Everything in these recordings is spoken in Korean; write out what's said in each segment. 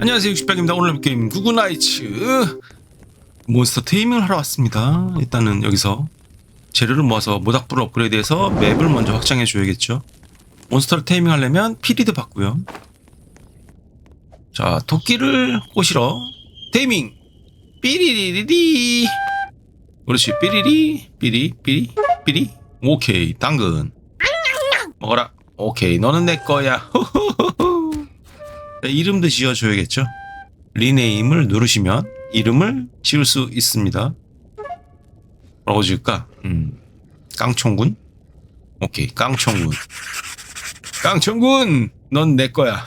안녕하세요 60백입니다. 오늘 게임 구구나이츠 몬스터 테이밍을 하러 왔습니다. 일단은 여기서 재료를 모아서 모닥불을 업그레이드해서 맵을 먼저 확장해 줘야겠죠? 몬스터를 테이밍 하려면 피리드 받고요. 자 토끼를 꼬시러 테이밍. 삐리리리리. 그렇지. 삐리리 삐리 삐리 삐리. 오케이 당근. 먹어라 오케이 너는 내 거야 네, 이름도 지어줘야겠죠. 리네임을 누르시면 이름을 지을 수 있습니다. 뭐라고 지을까? 음, 깡총군? 오케이, 깡총군. 깡총군! 넌 내 거야.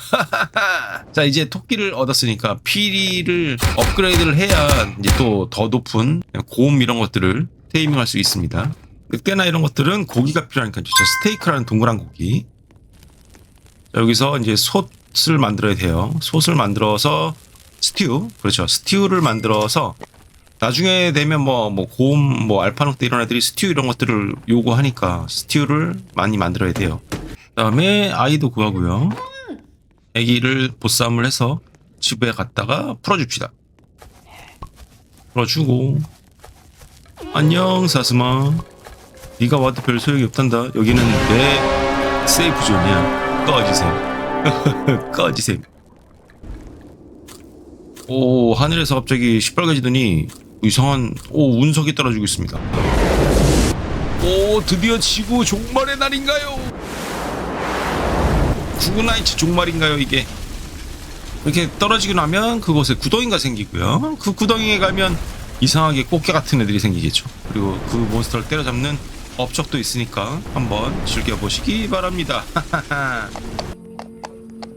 자, 이제 토끼를 얻었으니까 피리를 업그레이드를 해야 이제 또 더 높은 고음 이런 것들을 테이밍할 수 있습니다. 늑대나 이런 것들은 고기가 필요하니까 저 스테이크라는 동그란 고기. 자, 여기서 이제 솥을 만들어야 돼요. 솥을 만들어서 스튜, 그렇죠. 스튜를 만들어서 나중에 되면 뭐, 뭐, 고음, 뭐, 알파녹대 이런 애들이 스튜 이런 것들을 요구하니까 스튜를 많이 만들어야 돼요. 그 다음에 아이도 구하고요. 애기를 보쌈을 해서 집에 갔다가 풀어줍시다. 풀어주고. 안녕, 사스마. 네가 와도 별 소용이 없단다. 여기는 내 세이프 존이야. 꺼지세요. 꺼지세요. 오 하늘에서 갑자기 시뻘개지더니 이상한 오 운석이 떨어지고 있습니다. 오 드디어 지구 종말의 날인가요? 구구나이츠 종말인가요 이게? 이렇게 떨어지고 나면 그곳에 구덩이가 생기고요. 그 구덩이에 가면 이상하게 꽃게 같은 애들이 생기겠죠. 그리고 그 몬스터를 때려잡는 업적도 있으니까 한번 즐겨보시기 바랍니다.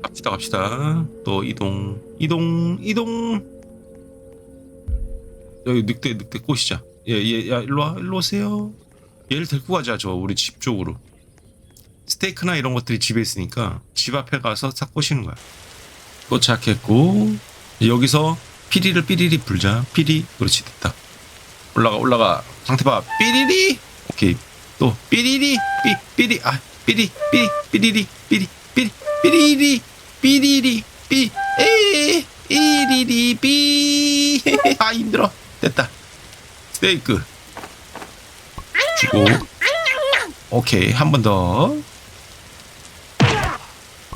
갑시다 갑시다. 또 이동 이동 이동. 여기 늑대 늑대 꼬시자. 얘얘야 일로와 일로 오세요. 얘를 데리고 가자 저 우리 집 쪽으로. 스테이크나 이런 것들이 집에 있으니까 집 앞에 가서 싹 꼬시는 거야. 도착했고 여기서 피리를 삐리리 불자. 피리. 그렇지 됐다. 올라가 올라가. 봐. 삐리리! 오케이 또 삐리리 삐 삐리 아 삐리 삐리 삐리리 삐리 삐리 삐리리 삐리리 삐 에이 이리리 삐아 힘들어 됐다 스테이크 주고 오케이 한 번 더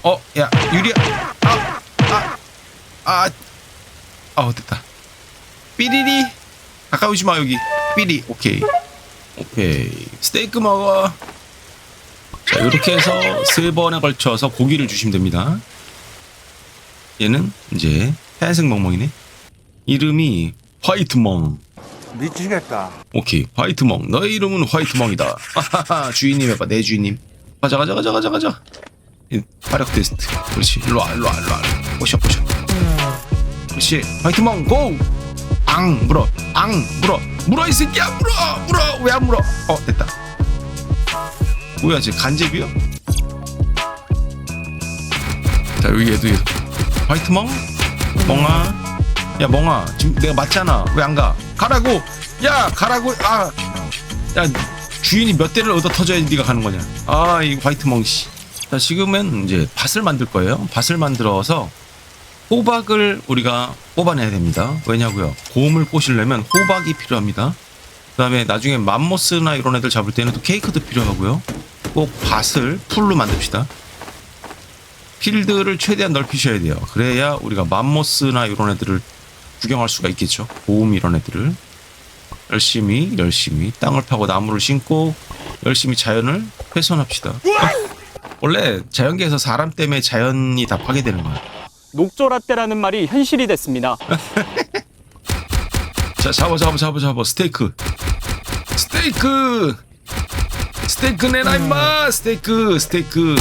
어, 야, 유리야. 아, 아, 아, 아, 됐다. 삐리리. 가까우지 마, 여기. 삐리. 오케이. 오케이. 스테이크 먹어. 자, 이렇게 해서 세 번에 걸쳐서 고기를 주시면 됩니다. 얘는 이제 하얀색 멍멍이네. 이름이 화이트멍. 미치겠다. 오케이, 화이트멍. 너의 이름은 화이트멍이다. 하하하, 주인님 해봐, 내 주인님. 가자, 가자, 가자, 가자, 가자. 이 화력 테스트. 그렇지. 일로 와, 일로 와, 일로 와. 보셔, 보셔. 그렇지. 화이트멍, 고! 앙, 물어, 앙, 물어. 물어, 이 새끼야, 물어! 물어! 왜 안 물어? 어, 됐다. 뭐야, 쟤 간제비야? 자, 여기 얘도 얘도. 화이트 멍? 멍아? 야, 멍아. 지금 내가 맞잖아. 왜 안 가? 가라고! 야, 가라고! 아! 야, 주인이 몇 대를 얻어 터져야지 네가 가는 거냐. 아, 이 화이트 멍, 씨. 자, 지금은 이제 밭을 만들 거예요. 밭을 만들어서 호박을 우리가 뽑아내야 됩니다. 왜냐고요? 고음을 꼬시려면 호박이 필요합니다. 그 다음에 나중에 맘모스나 이런 애들 잡을 때는 또 케이크도 필요하고요. 꼭 밭을 풀로 만듭시다. 필드를 최대한 넓히셔야 돼요. 그래야 우리가 맘모스나 이런 애들을 구경할 수가 있겠죠. 고음 이런 애들을. 열심히, 열심히 땅을 파고 나무를 심고 열심히 자연을 훼손합시다. 어? 원래 자연계에서 사람 때문에 자연이 다 파괴되는 거야. 녹조라떼라는 말이 현실이 됐습니다. 자, 잡아, 잡아, 잡아, 잡아. 스테이크. 스테이크! 스테이크 내놔, 임마! 스테이크, 스테이크.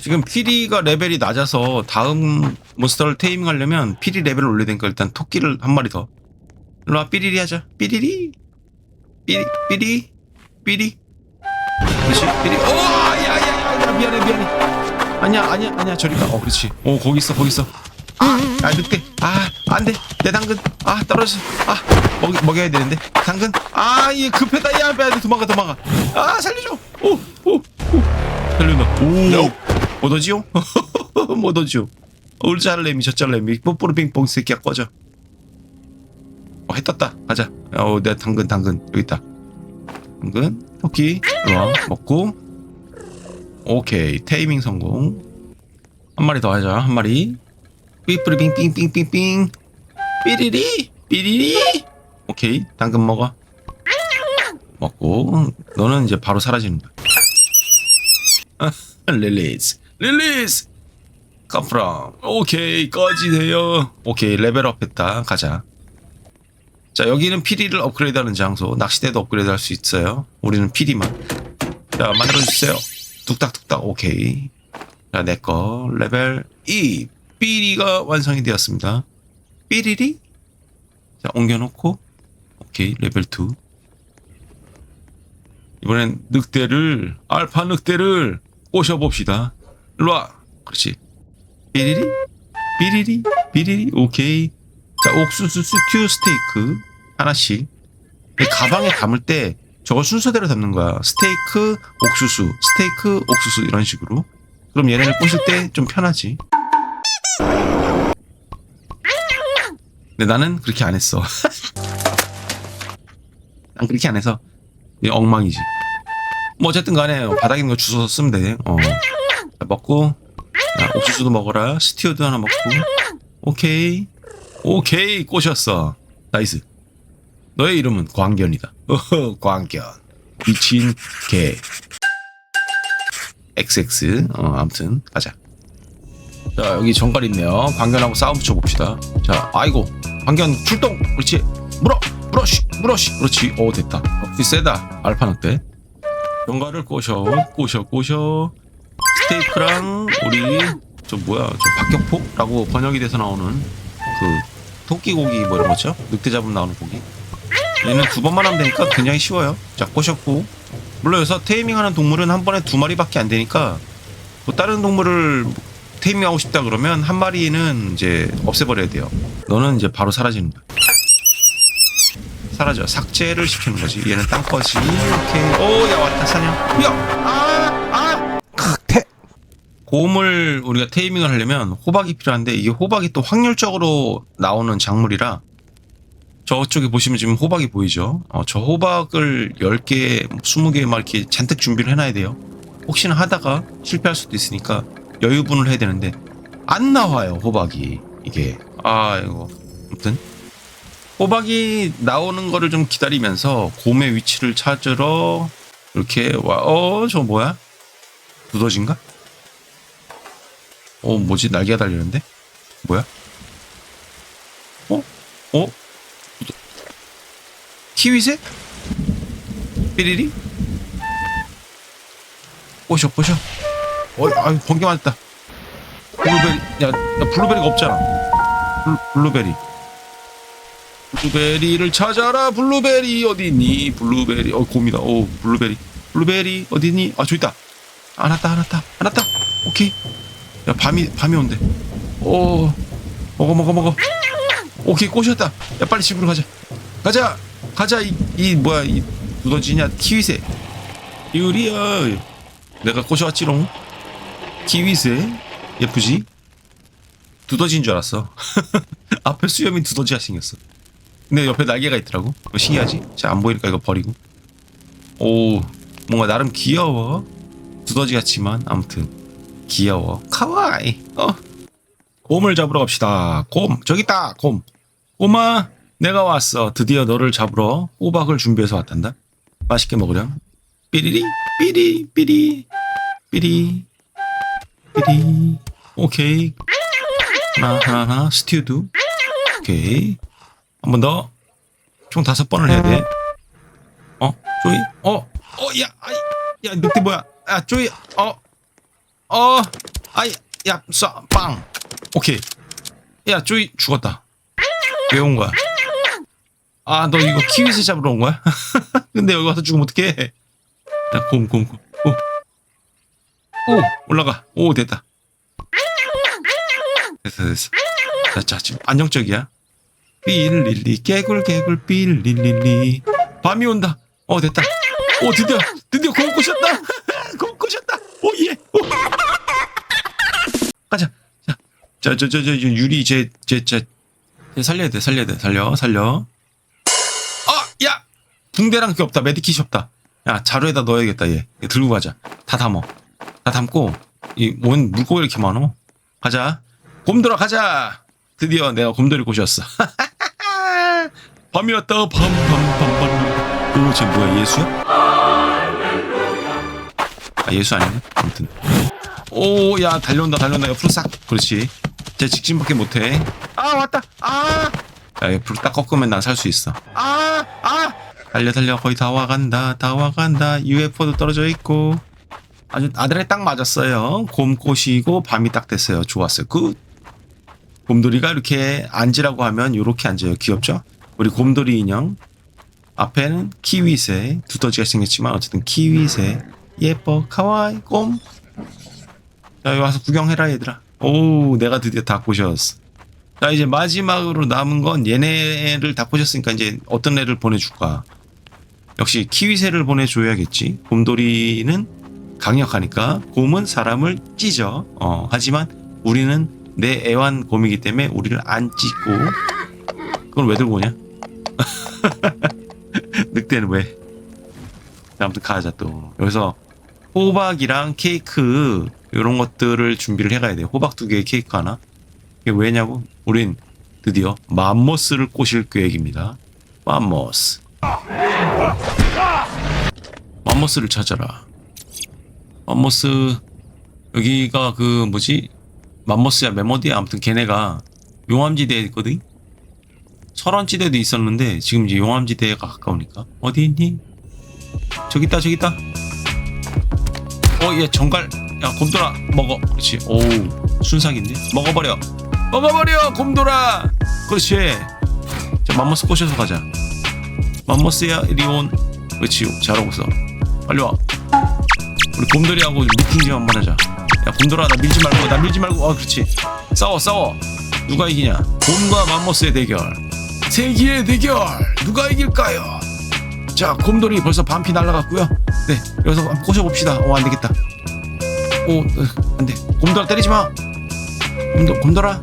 지금 피리가 레벨이 낮아서 다음 몬스터를 테이밍 하려면 피리 레벨을 올려야 되니까 일단 토끼를 한 마리 더. 일로 와, 삐리리 하자. 삐리리. 삐리, 삐리, 삐리. 그렇지, 삐리. 오, 야, 야, 야, 야, 미안해, 미안해. 아니야, 아니야, 아니야, 저리 가. 어, 그렇지. 오, 거기 있어, 거기 있어. 아, 아, 늑대. 아, 안 돼. 내 당근. 아, 떨어졌어. 아, 먹, 먹여야 되는데. 당근. 아, 얘 급하다. 야, 빨리 도망가, 도망가. 아, 살려줘. 오, 오, 오. 살려놔. 오. 얻어지요? 못 오죠. 울잘래미 저잘래미 뽀뽀르 빙뽕 새끼야 꺼져. 어, 해 떴다. 가자. 어, 내 당근 당근 여기 있다. 당근 토끼 와 먹고 오케이 테이밍 성공. 한 마리 더 하자. 한 마리. 삐뿌리 빙 빙빙빙빙 삐리리 삐리리. 오케이 당근 먹어. 먹고 너는 이제 바로 사라지는 거야. 릴리즈 릴리즈 컴프럼 오케이 꺼지세요 오케이 레벨업 했다 가자 자 여기는 피리를 업그레이드하는 장소 낚시대도 업그레이드 할 수 있어요 우리는 피리만 자 만들어주세요 뚝딱뚝딱 오케이. 자 내 거 레벨 2 삐리가 완성이 되었습니다. 삐리리? 자 옮겨놓고 오케이 레벨 2 이번엔 늑대를 알파 늑대를 꼬셔봅시다. 일로와. 그렇지. 삐리리? 삐리리? 삐리리? 오케이. 자 옥수수 스튜 스테이크 하나씩. 이 가방에 담을 때 저거 순서대로 담는 거야. 스테이크 옥수수 스테이크 옥수수 이런 식으로. 그럼 얘네를 꼬실 때 좀 편하지. 근데 나는 그렇게 안 했어. 난 그렇게 안 해서 엉망이지. 뭐 어쨌든 간에 바닥에 있는 거 주워서 쓰면 돼. 어. 자, 먹고. 자, 옥수수도 먹어라. 스튜어도 하나 먹고. 오케이. 오케이. 꼬셨어. 나이스 너의 이름은 광견이다. 어허 광견. 미친 개. XX 어 아무튼 가자. 자 여기 정갈 있네요. 광견하고 싸움 붙여봅시다. 자 아이고 광견 출동! 그렇지. 물어 물어시 물어시 그렇지. 오 됐다. 역시 세다. 알파 늑대. 정갈을 꼬셔 꼬셔 꼬셔. 스테이크랑 우리 저 뭐야 저 박격포라고 번역이 돼서 나오는 그 토끼 고기 뭐 이런 거죠? 늑대 잡으면 나오는 고기 얘는 두 번만 하면 되니까 굉장히 쉬워요. 자 꼬셨고. 물론 여기서 테이밍하는 동물은 한 번에 두 마리밖에 안 되니까 뭐 다른 동물을 테이밍하고 싶다 그러면 한 마리는 이제 없애버려야 돼요. 너는 이제 바로 사라지는 거야. 사라져. 삭제를 시키는 거지. 얘는 땅 거지. 이렇게. 오야 왔다 사냥. 야 아아! 각태. 곰을 우리가 테이밍을 하려면 호박이 필요한데 이게 호박이 또 확률적으로 나오는 작물이라 저쪽에 보시면 지금 호박이 보이죠? 어, 저 호박을 10개, 20개 막 이렇게 잔뜩 준비를 해놔야 돼요. 혹시나 하다가 실패할 수도 있으니까 여유분을 해야 되는데 안 나와요, 호박이. 이게. 아, 이거. 아무튼 호박이 나오는 거를 좀 기다리면서 곰의 위치를 찾으러 이렇게 와. 어, 저 뭐야? 두더진가? 어, 뭐지? 날개가 달리는데? 뭐야? 어? 어? 키위새? 삐리리? 꼬셔 꼬셔. 어, 아유 번개 맞았다. 블루베리 야, 야 블루베리가 없잖아. 블, 블루베리. 블루베리를 찾아라 블루베리. 어디니? 블루베리. 어 곰이다. 오 블루베리. 블루베리 어디니? 아 저기 있다. 안 왔다 안 왔다 안 왔다. 오케이. 야 밤이 밤이 온대. 오 먹어 먹어 먹어. 오케이 꼬셨다. 야 빨리 집으로 가자. 가자 가자 이, 이 뭐야 이 두더지냐 키위새. 유리야. 내가 꼬셔왔지롱. 키위새. 예쁘지? 두더지인 줄 알았어. 앞에 수염인 두더지가 생겼어. 근데 옆에 날개가 있더라고. 신기하지? 자안 보이니까 이거 버리고. 오 뭔가 나름 귀여워. 두더지 같지만 아무튼 귀여워. 카와이. 어. 곰을 잡으러 갑시다. 곰. 저기 있다. 곰. 곰아 내가 왔어 드디어 너를 잡으러 호박을 준비해서 왔단다 맛있게 먹으렴 삐리리 삐리 삐리 삐리 삐리 오케이 하나 하나 하나 스튜도 오케이 한 번 더 총 다섯 번을 해야 돼 어? 쪼이? 어? 어? 야 아이 야 늑대 뭐야 야 쪼이 어? 어? 아이 야 쏴! 빵 오케이 야 쪼이 죽었다 왜 온 거야 아 너 이거 키위새 잡으러 온 거야? 근데 여기 와서 죽으면 어떡해 야, 곰, 곰, 곰. 오. 오, 올라가. 오, 됐다. 됐어, 됐어. 자, 자, 지금 안정적이야. 삘릴리, 개굴, 개굴, 삘릴릴리. 밤이 온다. 어, 됐다. 오, 드디어, 드디어 곰 꼬셨다. 곰 꼬셨다. 오, 예. 오. 가자. 자, 저, 저, 저, 저, 유리, 제, 제, 제, 제 살려야 돼, 살려야 돼, 살려, 살려. 붕대랑 게 없다, 메디킷이 없다. 야, 자루에다 넣어야겠다, 얘. 얘 들고 가자. 다 담어. 다 담고, 이, 뭔 물고기 이렇게 많어? 가자. 곰돌아, 가자! 드디어 내가 곰돌이 꼬셨어. 밤이 왔다, 밤, 밤, 밤, 밤. 오, 쟤 뭐야, 예수야? 아, 예수 아니네? 아무튼. 오, 야, 달려온다, 달려온다. 옆으로 싹. 그렇지. 쟤 직진밖에 못해. 아, 왔다. 아! 야, 옆으로 딱 꺾으면 난 살 수 있어. 아! 아! 달려, 달려. 거의 다 와간다. 다 와간다. UFO도 떨어져 있고. 아주 아들에 딱 맞았어요. 곰 꼬시고 밤이 딱 됐어요. 좋았어요. 굿. 곰돌이가 이렇게 앉으라고 하면 이렇게 앉아요. 귀엽죠? 우리 곰돌이 인형. 앞에는 키위새. 두더지가 생겼지만 어쨌든 키위새. 예뻐. 카와이. 곰. 자, 여기 와서 구경해라, 얘들아. 오, 내가 드디어 다 꼬셨어. 자, 이제 마지막으로 남은 건 얘네를 다 꼬셨으니까 이제 어떤 애를 보내줄까? 역시 키위새를 보내줘야겠지. 곰돌이는 강력하니까 곰은 사람을 찢어. 어, 하지만 우리는 내 애완 곰이기 때문에 우리를 안 찢고 그걸 왜 들고 오냐? 늑대는 왜? 자, 아무튼 가자 또. 여기서 호박이랑 케이크 이런 것들을 준비를 해가야 돼. 호박 두 개에 케이크 하나. 이게 왜냐고? 우린 드디어 맘모스를 꼬실 계획입니다. 맘모스. 맘모스를 찾아라. 맘모스 여기가 그 뭐지? 맘모스야 메모디야 아무튼 걔네가 용암지대에 있거든. 설원지대도 있었는데 지금 이제 용암지대가 가까우니까 어디 있니? 저기 있다 저기 있다. 어, 얘 정갈. 야, 곰돌아, 먹어. 그렇지. 오우, 순삭인데? 먹어버려. 먹어버려, 곰돌아. 그렇지. 자, 맘모스 꼬셔서 가자. 맘모스야, 리온. 그렇지. 잘하고 있어. 빨리 와. 우리 곰돌이하고 미팅 좀 한번 하자. 야, 곰돌아, 나 밀지 말고, 나 밀지 말고. 어, 그렇지. 싸워, 싸워. 누가 이기냐? 곰과 맘모스의 대결. 세기의 대결. 누가 이길까요? 자, 곰돌이 벌써 반피 날라갔고요. 네, 여기서 한번 꼬셔봅시다. 어, 안 되겠다. 오, 어, 안 돼. 곰돌아, 때리지 마. 곰돌, 곰돌아.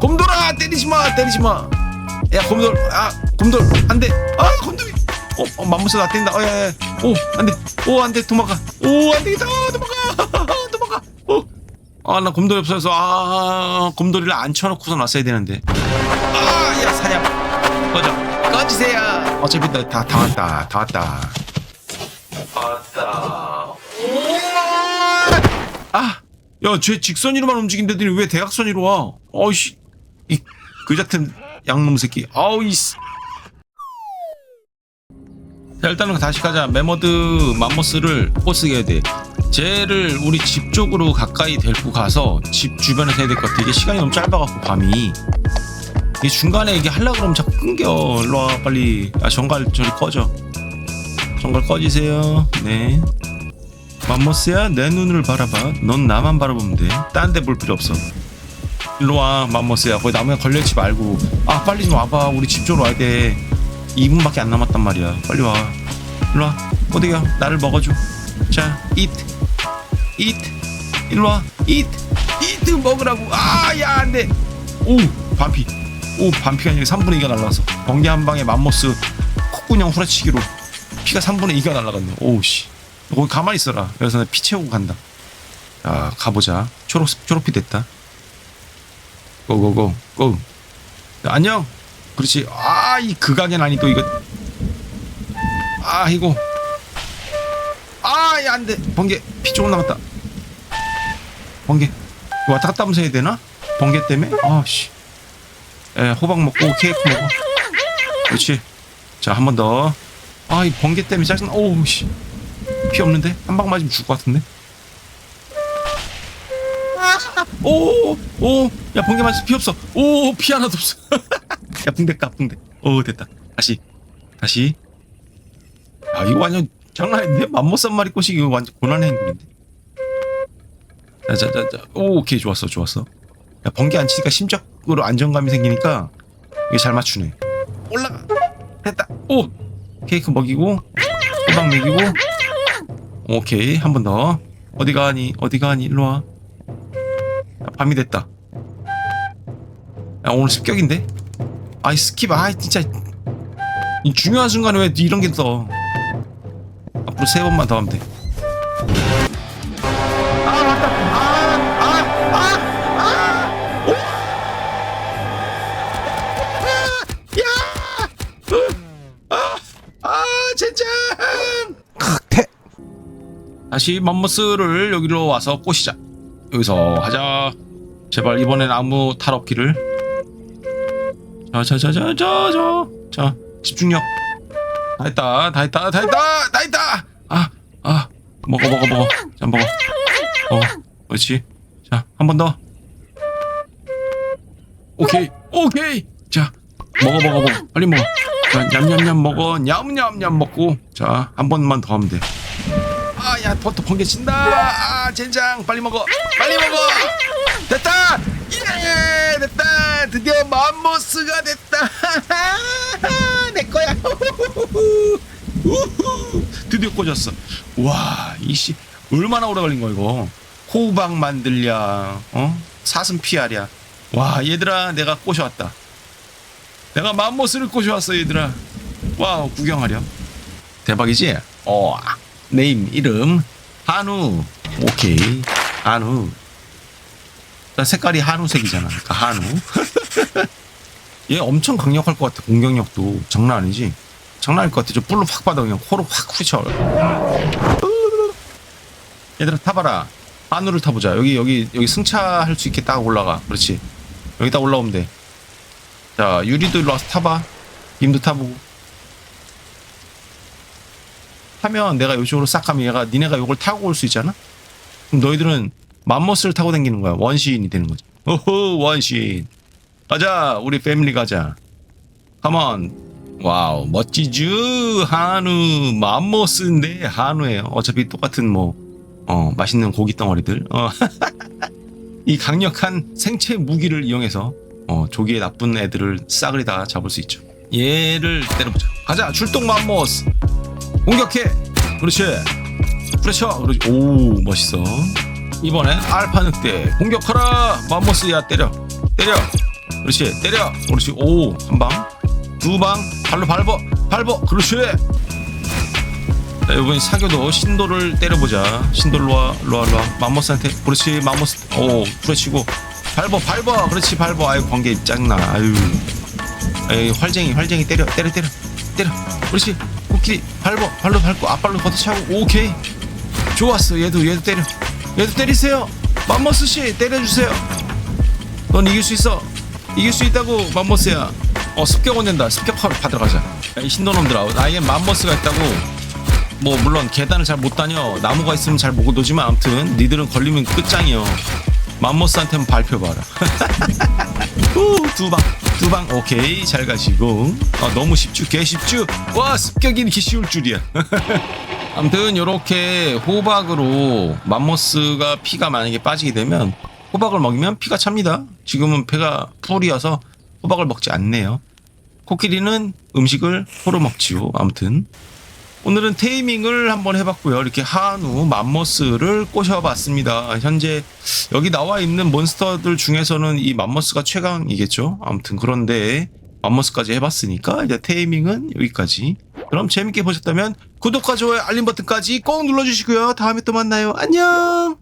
곰돌아, 때리지 마, 때리지 마. 야, 곰돌, 아, 곰돌, 안 돼. 아, 곰돌이. 어, 어 맘무스 나 때린다. 어, 야, 야. 오, 안 돼. 오, 안 돼. 도망가. 오, 안 되겠다. 어, 도망가. 도망가. 어. 아, 나 곰돌이 없어서, 아, 곰돌이를 안 쳐놓고서 놨어야 되는데. 아, 야, 사냥. 꺼져. 꺼지세요. 어차피 다, 다, 다 왔다. 다 왔다. 왔다. 아! 야, 쟤 직선으로만 움직인다더니 왜 대각선으로 와? 어이씨. 이, 그 같은 양놈 새끼. 아우, 이씨. 자, 일단은 다시 가자. 메모드 맘모스를 포스게 돼. 쟤를 우리 집 쪽으로 가까이 데리고 가서 집 주변에서 해야 될 것 같아. 이게 시간이 너무 짧아갖고, 밤이. 이게 중간에 이게 하려고 그러면 자꾸 끊겨. 일로 와, 빨리. 아, 정갈 저리 꺼져. 정갈 꺼지세요. 네. 맘모스야, 내 눈을 바라봐. 넌 나만 바라보면 돼. 딴 데 볼 필요 없어. 일로 와, 맘모스야. 거기 나무에 걸려있지 말고. 아, 빨리 좀 와봐. 우리 집 쪽으로 와야 돼. 2분밖에 안 남았단 말이야. 빨리 와. 일로 와. 어디가? 나를 먹어줘. 자, eat. eat. 일로 와. eat. eat 먹으라고. 아, 야, 안 돼. 오, 반피. 오, 반피가 아니라 3분의 2가 날라갔어. 번개 한 방에 맘모스 콧구녕 후라치기로 피가 3분의 2가 날라갔네. 오우, 씨. 거기 가만히 있어라. 그래서 피 채우고 간다. 자, 가보자. 초록, 초록피 됐다. 고고고, 고. 자, 안녕. 그렇지. 아, 이 극악의 난이 또 이거. 아, 이거. 아, 야, 안 돼. 번개. 피 조금 남았다. 번개. 왔다 갔다 하면서 해야 되나? 번개 때문에? 아, 씨. 에, 호박 먹고 케이크 먹어. 그렇지. 자, 한 번 더. 아, 이 번개 때문에 짜증나. 오우, 씨. 피 없는데? 한 방 맞으면 죽을 것 같은데? 오, 오, 야, 번개 맞아서 피 없어. 오, 피 하나도 없어. 야, 붕대 까, 붕대. 오, 됐다. 다시. 다시. 아, 이거 완전 장난 아닌데? 맘모스 한 마리 꼬시기 이거 완전 고난의 행군인데? 자, 자, 자, 자. 오, 오케이, 좋았어, 좋았어. 야, 번개 안 치니까 심적으로 안정감이 생기니까 이게 잘 맞추네. 올라가. 됐다. 오! 케이크 먹이고, 호박 먹이고, 오케이 한 번 더 어디 가니 어디 가니 일로 와 야, 밤이 됐다. 야, 오늘 습격인데? 아이, 스킵, 아이, 진짜. 이 중요한 순간에 왜 이런 게 떠? 앞으로 세 번만 더 하면 돼. 아. 아, 아, 아, 아. 오. 아, 야! 아, 아, 다시 맘모스를 여기로 와서 꼬시자. 여기서 하자. 제발 이번엔 아무 탈 없기를. 자, 자, 자, 자, 자, 자, 자, 집중력. 다 했다, 다 했다, 다 했다, 다 했다. 아, 아, 먹어, 먹어, 먹어. 자, 먹어. 어, 그렇지. 자, 한 번 더. 오케이, 오케이. 자, 먹어, 먹어, 먹어. 빨리 먹어. 자, 냠냠냠 먹어. 냠냠냠 먹고. 자, 한 번만 더 하면 돼. 아, 야, 버터 번개친다. 아, 젠장, 빨리 먹어. 빨리 먹어. 됐다. 예, 됐다. 드디어 맘모스가 됐다. 내 거야. 드디어 꽂았어. 와, 이씨 얼마나 오래 걸린 거야 이거. 호박 만들랴, 어? 사슴 피하랴. 와, 얘들아, 내가 꼬셔왔다. 내가 맘모스를 꼬셔왔어, 얘들아. 와우, 구경하렴. 대박이지? 어, 네임 이름 한우. 오케이, 한우. 나 색깔이 한우색이잖아. 그러니까 한우. 얘 엄청 강력할 것 같아. 공격력도 장난 아니지. 장난 아닐 것 같아. 저 뿔로 확 받아 그냥 코로 확 후쳐. 얘들아 타봐라. 한우를 타보자. 여기 여기 여기 승차할 수 있게 딱 올라가. 그렇지. 여기 딱 올라오면 돼. 자 유리도 일로 와서 타봐. 님도 타보고. 타면 내가 이쪽으로 싹 가면 얘가 니네가 이걸 타고 올 수 있잖아. 그럼 너희들은 맘모스를 타고 다니는 거야. 원시인이 되는 거지. 오호 원시인. 가자 우리 패밀리 가자. 컴온. 와우 멋지쥬 한우 맘모스인데 한우예요. 어차피 똑같은 뭐 어, 맛있는 고기 덩어리들. 어. 이 강력한 생체 무기를 이용해서 어, 조기에 나쁜 애들을 싸그리 다 잡을 수 있죠. 얘를 때려보자. 가자 출동 맘모스. 공격해. 그렇지. 그렇죠. 그렇지. 오 멋있어. 이번엔 알파 늑대 공격하라. 맘모스야 때려. 때려. 그렇지. 때려. 그렇지. 오 한 방. 두 방. 발로 밟어. 밟어. 그렇지. 자, 이번엔 사교도 신도를 때려보자. 신도 로와 로와 로와. 맘모스한테. 그렇지. 맘모스. 오 후레치고. 밟어 밟어. 그렇지 밟어. 아유 번개 짱나. 아유. 에이 활쟁이 활쟁이 때려 때려 때려 때려 그렇지 코끼리 밟어 발로 밟고 앞발로 걷어차고 오케이 좋았어 얘도 얘도 때려 얘도 때리세요. 맘모스 씨 때려주세요. 넌 이길 수 있어. 이길 수 있다고 맘모스야. 어 습격원 된다. 습격 받으러 가자. 신도놈들아 나에겐 맘모스가 있다고. 뭐 물론 계단을 잘 못 다녀. 나무가 있으면 잘 못 오지만 아무튼 니들은 걸리면 끝장이요. 맘모스한테는 발표봐라. 두방 두 방. 오케이 잘 가시고. 아, 너무 쉽죠 개 쉽죠 와 습격이 이렇게 쉬울 줄이야 아무튼 요렇게 호박으로 맘모스가 피가 만약에 빠지게 되면 호박을 먹이면 피가 찹니다 지금은 배가 풀이어서 호박을 먹지 않네요 코끼리는 음식을 포로 먹지요 아무튼 오늘은 테이밍을 한번 해봤고요. 이렇게 한우, 맘모스를 꼬셔봤습니다. 현재 여기 나와 있는 몬스터들 중에서는 이 맘모스가 최강이겠죠. 아무튼 그런데 맘모스까지 해봤으니까 이제 테이밍은 여기까지. 그럼 재밌게 보셨다면 구독과 좋아요, 알림 버튼까지 꼭 눌러주시고요. 다음에 또 만나요. 안녕.